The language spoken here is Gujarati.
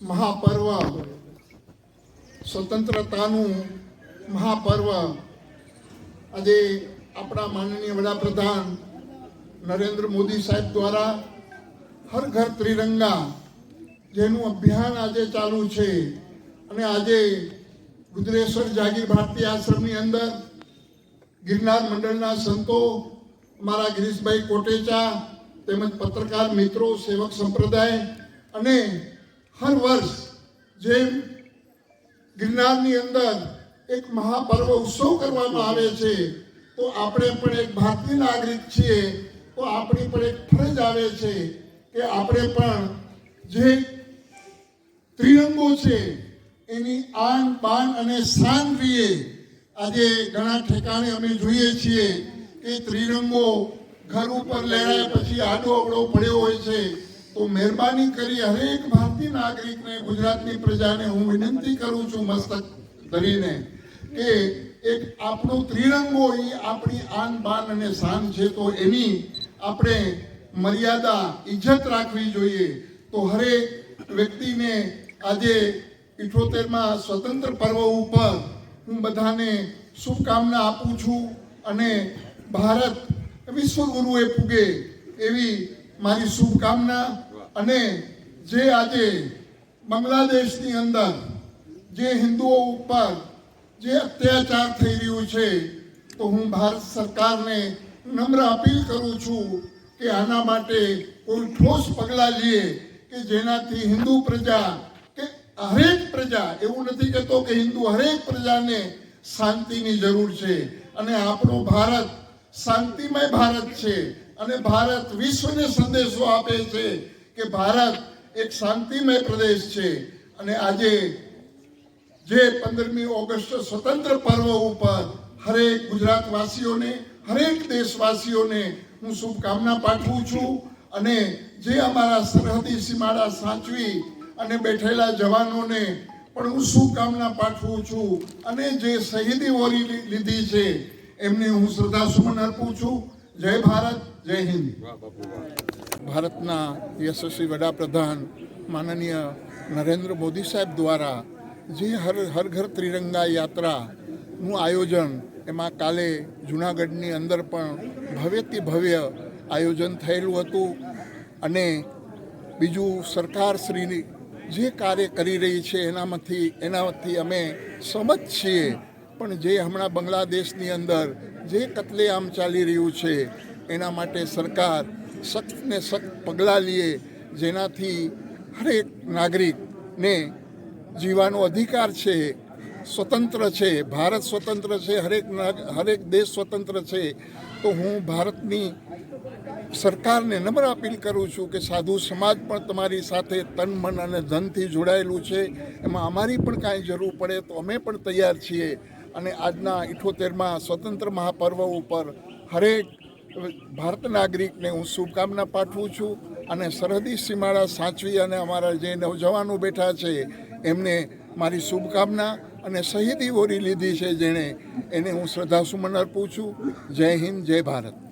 મહાપર્વ સ્વતંત્રતાનું મહાપર્વ. આજે આપણા માનનીય વડાપ્રધાન નરેન્દ્ર મોદી સાહેબ દ્વારા હર ઘર ત્રિરંગા, જેનું અભિયાન આજે ચાલુ છે અને આજે રુદ્રેશ્વર જાગીર ભારતી આશ્રમની અંદર ગિરનાર મંડળના સંતો મારા ગિરીશભાઈ કોટેચા તેમજ પત્રકાર મિત્રો, સેવક સંપ્રદાય અને હર વર્ષ જેમ ગિરનારની અંદર એક મહાપર્વ ઉત્સવ કરવામાં આવે છે, તો આપણે પણ એક ભારતીય નાગરિક છીએ, તો આપણી પણ એક ફરજ આવે છે કે આપણે પણ જે ત્રિરંગો છે, એની આન, બાન અને શાન રીએ આજે ઘણા ઠેકાણે અમે જોઈએ છીએ કે ત્રિરંગો ઘર ઉપર લહેરાય પછી આડો અવળો પડ્યો હોય છે, તો મહેરબાની કરી હરેક ભારતીય નાગરિકને, ગુજરાતની પ્રજાને હું વિનંતી કરું છું મસ્તક ધરીને કે એક આપણો ત્રિરંગો એ આપણી આન બાન અને શાન છે, તો એની આપણે મર્યાદા ઇજ્જત રાખવી જોઈએ. તો હરેક વ્યક્તિને આજે ઇઠોતેરમાં સ્વતંત્ર પર્વ ઉપર હું બધાને શુભકામના આપું છું અને ભારત વિશ્વગુરુએ પૂગે, એવી મારી શુભકામના અને જે આજે બાંગ્લાદેશની અંદર જે હિન્દુઓ ઉપર જે અત્યાચાર થઈ રહ્યું છે, તો હું ભારત સરકારને નમ્ર અપીલ કરું છું કે આના માટે કોઈ ઠોસ પગલાં લઈએ કે જેનાથી હિન્દુ પ્રજા કે હરેક પ્રજા, એવું નથી કહેતો કે હિન્દુ હરેક પ્રજાને શાંતિની જરૂર છે. અને આપણો ભારત શાંતિમય ભારત છે અને ભારત વિશ્વને સંદેશો આપે છે કે ભારત એક શાંતિમય પ્રદેશ છે. અને આજે જે પંદરમી ઓગસ્ટ સ્વતંત્ર પર્વ ઉપર હરેક ગુજરાતવાસીઓને, હરેક દેશવાસીઓને હું શુભકામના પાઠવું છું. અને જે અમારા સરહદી સીમાડા સાચવી અને બેઠેલા જવાનોને પણ હું શુભકામના પાઠવું છું. અને જે શહીદી વોરી લીધી છે એમને હું શ્રદ્ધાસુમન અર્પું છું. જય ભારત, જય હિન્દ. ભારતના યશસ્વી વડાપ્રધાન માનનીય નરેન્દ્ર મોદી સાહેબ દ્વારા જે હર હર ઘર ત્રિરંગા યાત્રાનું આયોજન, એમાં કાલે જૂનાગઢની અંદર પણ ભવ્યથી ભવ્ય આયોજન થયેલું હતું. અને બીજું સરકારશ્રીની જે કાર્ય કરી રહી છે, એનામાંથી, એનાથી અમે સમજ છીએ પણ જે હમણાં બાંગ્લાદેશની અંદર જે કતલેઆમ ચાલી રહ્યું છે, એના માટે સરકાર સખ્ત ને સખ્ત પગલાં લે, જેનાથી હરેક નાગરિકને જીવાનો અધિકાર છે, સ્વતંત્ર છે, ભારત સ્વતંત્ર છે, હરેક હરેક દેશ સ્વતંત્ર છે. તો હું ભારતની સરકારને નમ્ર અપીલ કરું છું કે સાધુ સમાજ પણ તમારી સાથે તન, મન અને ધનથી જોડાયેલું છે. એમાં અમારી પણ કાંઈ જરૂર પડે તો અમે પણ તૈયાર છીએ. અને આજના ઇઠોતેરમાં સ્વતંત્ર મહાપર્વ ઉપર હરેક ભારત નાગરિકને હું શુભકામના પાઠવું છું અને સરહદી સીમાડા સાચવી અને અમારા જે નવજવાનો બેઠા છે, એમને મારી શુભકામના અને શહીદી ઓરી લીધી છે જેણે, એને હું શ્રદ્ધાસુમન અર્પું છું. જય હિન્દ, જય ભારત.